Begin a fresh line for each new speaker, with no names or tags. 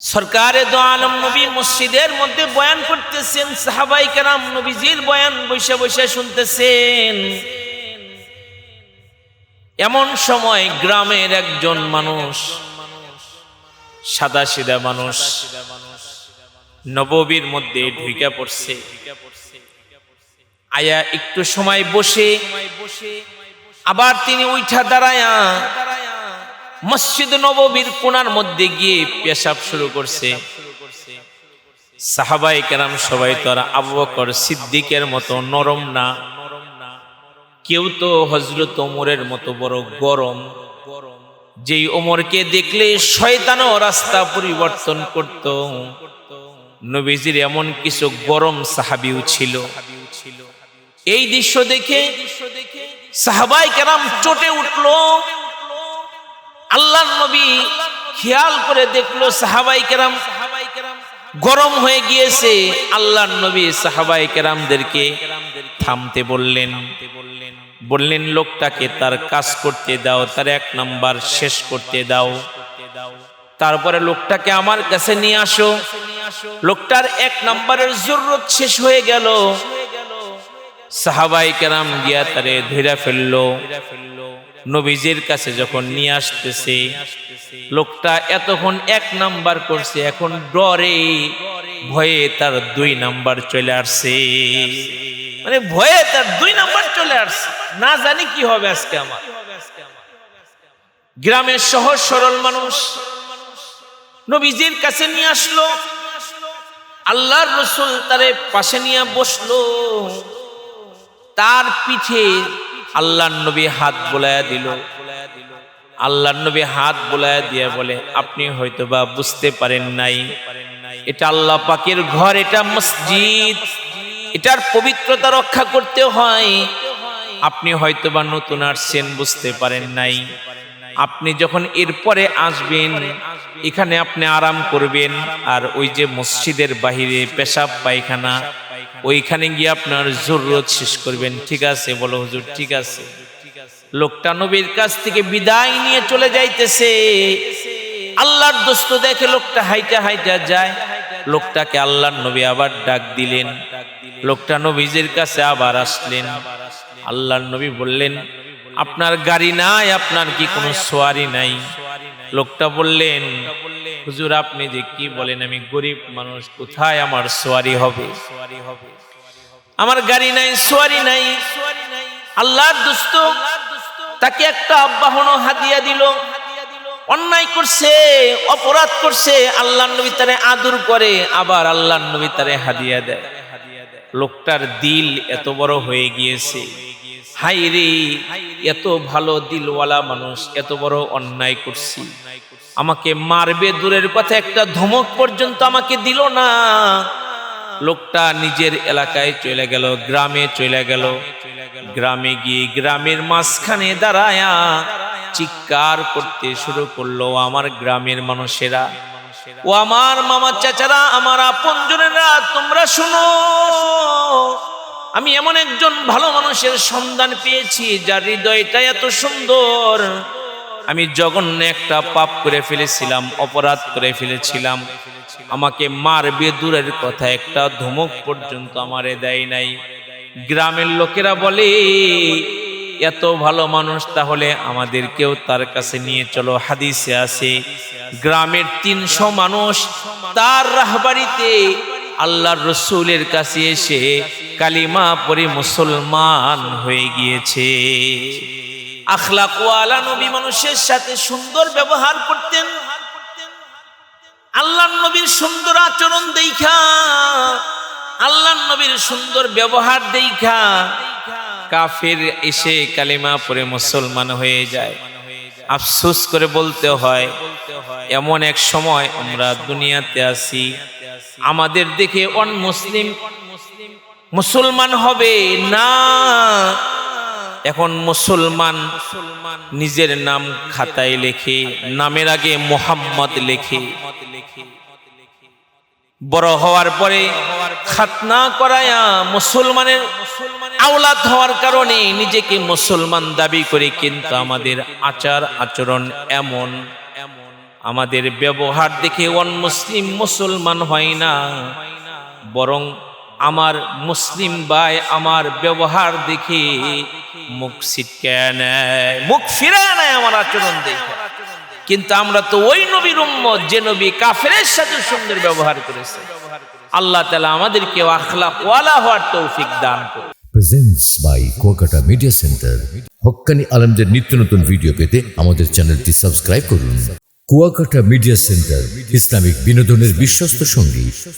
সরকারে দো আলম নবী মসজিদের মধ্যে বয়ান করতেছেন, সাহাবাই কেরাম নবীজির বয়ান বসে বসে শুনতেছেন। এমন সময় গ্রামের একজন মানুষ সাদা সিধা মানুষ, নববীর মধ্যে ঢুকে পড়ছে। আয়া একটু সময় বসে, আবার তিনি উঠা দাঁড়ায়া মসজিদ নববীর কোনার মধ্যে গিয়ে পেশাব শুরু করছে। সাহাবাই কেরাম সবাই তো আর বকর সিদ্দিকের মতো নরম না। কেউ তো হজরত ওমরের মতো বড় গরম। যেই ওমরকে দেখলে শয়তানও রাস্তা পরিবর্তন করত। নবীজির এমন কিছু গরম সাহাবিও ছিল। এই দৃশ্য দেখে সাহাবাই কেরাম চটে উঠল। আল্লাহ নবী খেয়াল করে দেখল সাহাবাই কেরাম গরম হয়ে গিয়েছে। আল্লাহ নবী সাহাবাই কেরামদেরকে থামতে বললেন। বললেন, লোকটাকে তার কাজ করতে দাও, তার এক নাম্বার শেষ করতে দাও। তারপরে লোকটাকে আমার কাছে নিয়ে আসো। লোকটার এক নাম্বারের জরুরত শেষ হয়ে গেল। সাহাবাই কেরাম গিয়া তারে ধীরা ফেলল। নবীজির কাছে যখন নিয়ে আসতেছে, লোকটা এতক্ষণ এক নাম্বার করছে, এখন ডরে, ভয়ে তার দুই নাম্বার চলে আসছে। মানে ভয়ে তার দুই নাম্বার চলে আসছে। না জানি কি হবে আজকে আমার। গ্রামের সহজ সরল মানুষ নবীজির কাছে নিয়ে আসলো। আল্লাহর রসুল তারে পাশে নিয়ে বসল। তার পিঠে আল্লাহ নবী হাত বোলায়া দিল। আল্লাহ নবী হাত বোলায়া দিয়ে বলে, আপনি হয়তো বা বুঝতে পারেন নাই। এটা আল্লাহ পাকের ঘর, এটা মসজিদ। এটার পবিত্রতা রক্ষা করতে হয়। আপনি হয়তো বা নতুন আসছেন, বুঝতে পারেন নাই। আপনি যখন এরপরে আসবেন, এখানে আপনি আরাম করবেন। আর ওই যে মসজিদের বাহিরে পেশাব পায়খানা ওইখানে গিয়ে আপনার জরুরত শেষ করবেন। ঠিক আছে, বলো হুজুর, ঠিক আছে। লোকটা নবীর কাছ থেকে বিদায় নিয়ে চলে যাইতেছে। আল্লাহর দোস্ত দেখে লোকটা হাইটা হাইটা যায়। লোকটাকে আল্লাহর নবী আবার ডাক দিলেন। লোকটা নবীজির কাছে আবার আসলেন। আল্লাহর নবী বললেন, আপনার গাড়ি নাই, আপনার কি কোনো সোয়ারি নাই? লোকটা বললেন হুজুর, আপনি যে কি বলেন, আমি গরিব মানুষ, কোথায় আমার সোয়ারি হবে? আমার গাড়ি নাই, সোয়ারি নাই। আল্লাহর দুস্ত, তাকে একটা আব্বাহন হাদিয়া দিল। অন্যায় করছে, অপরাধ করছে আল্লাহ নবী তারে আদর করে, আবার আল্লাহ নবী তারে হাদিয়া দেয়। লোকটার দিল এত বড় হয়ে গিয়েছে। হাই রে এত ভালো দিলওয়ালা মানুষ, এত বড় অন্যায় করছি। আমাকে মারবে দূরের কথা একটা ধমক পর্যন্ত আমাকে দিল না। লোকটা নিজের এলাকায় চলে গেল, গ্রামে চলে গেল। গ্রামে গিয়ে গ্রামের মাঝখানে দাঁড়ায়া চিৎকার করতে শুরু করল আমার গ্রামের মানুষেরা। ও আমার মামা চাচারা, আমার আপনজনেরা তোমরা শুনো। আমি এমন একজন ভালো মানুষের সন্ধান পেয়েছি, যার হৃদয়টা এত সুন্দর। আমি জঘন্য একটা পাপ করে ফেলেছিলাম, অপরাধ করে ফেলেছিলাম। আমাকে মারবে দূরের কথা, একটা ধমক পর্যন্ত আমারে দেয় নাই। গ্রামের লোকেরা বলে, এত ভালো মানুষ, তাহলে আমাদেরকেও তার কাছে নিয়ে চলো। হাদিসে আছে, গ্রামের তিনশো মানুষ তার রাহবাড়িতে আল্লাহর রসুলের কাছে এসে কালিমা পরে মুসলমান হয়ে গিয়েছে। আখলাকওয়ালা নবী মানুষের সাথে সুন্দর ব্যবহার করতেন। আল্লাহ নবীর সুন্দর আচরণ দেখা আল্লাহ নবীর সুন্দর ব্যবহার দেখা। কাফের এসে কালিমা পরে মুসলমান হয়ে যায়। আফসোস করে বলতে হয়, এমন এক সময় আমরা দুনিয়াতে আছি, আমাদের দেখে অন মুসলিম, মুসলমান হবে না। এখন মুসলমান নিজের নাম খাতায় লেখে, নামের আগে মোহাম্মদ লেখে। বড় হওয়ার পরে খাতনা করায়া মুসলমানের আওলাদ হওয়ার কারণে নিজেকে মুসলমান দাবি করে কিন্তু আমাদের আচার আচরণ এমন। আমাদের ব্যবহার দেখে অন মুসলিম মুসলমান হয় না, বরং আমার মুসলিম ভাই আমার ব্যবহার দেখে মুখ ছিটকে নেয়, মুখ ফিরে নেয় আমার আচরণ দেখে। কিন্তু আমরা তো ওই নবীর উম্মত যে নবী কাফেরের সাথে সুন্দর ব্যবহার করেছে। আল্লাহ তালা আমাদেরকে আখলাক ওয়ালা হওয়ার তৌফিক দান করে
presents by Kuakata media center হক্কানি আলমদের নিত্য নতুন ভিডিও পেতে আমাদের চ্যানেলটি সাবস্ক্রাইব করুন। কুয়াকাটা মিডিয়া সেন্টার ইসলামিক বিনোদনের বিশ্বস্ত সঙ্গী।